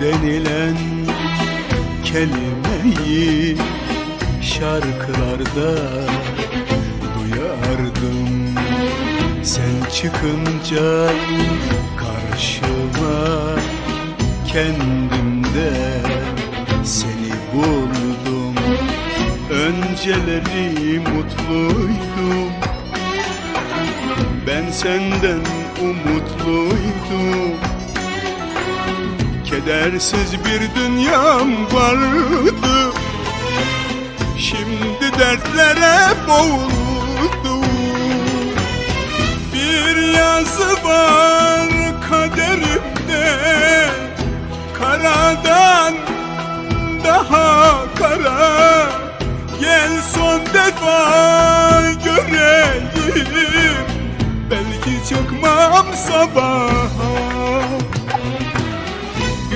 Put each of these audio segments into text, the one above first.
denilen kelimeyi şarkılarda duyardım. Sen çıkınca karşıma kendimde seni buldum. Önceleri mutluydum. Ben senden umutluydum Kedersiz bir dünyam vardı. Şimdi dertlere boğuldum Bir yazı var kaderimde. Karadan daha kara. Gel son defa göreyim. Belki çıkmam sabaha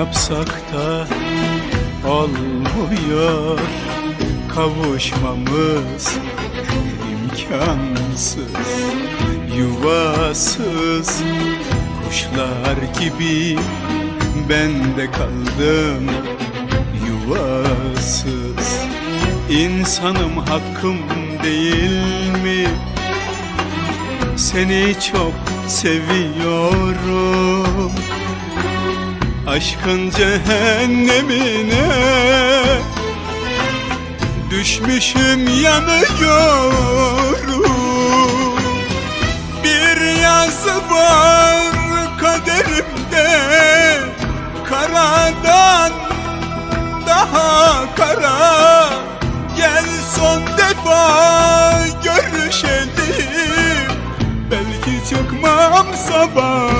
yapsak da olmuyor. Kavuşmamız imkansız Yuvasız. Kuşlar gibi Ben de kaldım yuvasız. İnsanım hakkım değil mi? Seni çok seviyorum Aşkın cehennemine Düşmüşüm yanıyorum. Bir yazı var kaderimde Karadan daha kara. Gel son defa görüşelim. Belki çıkmam sabaha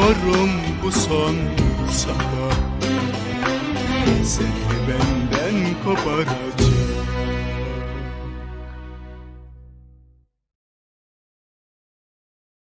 Biliyorum bu son sabah. Seni benden koparacak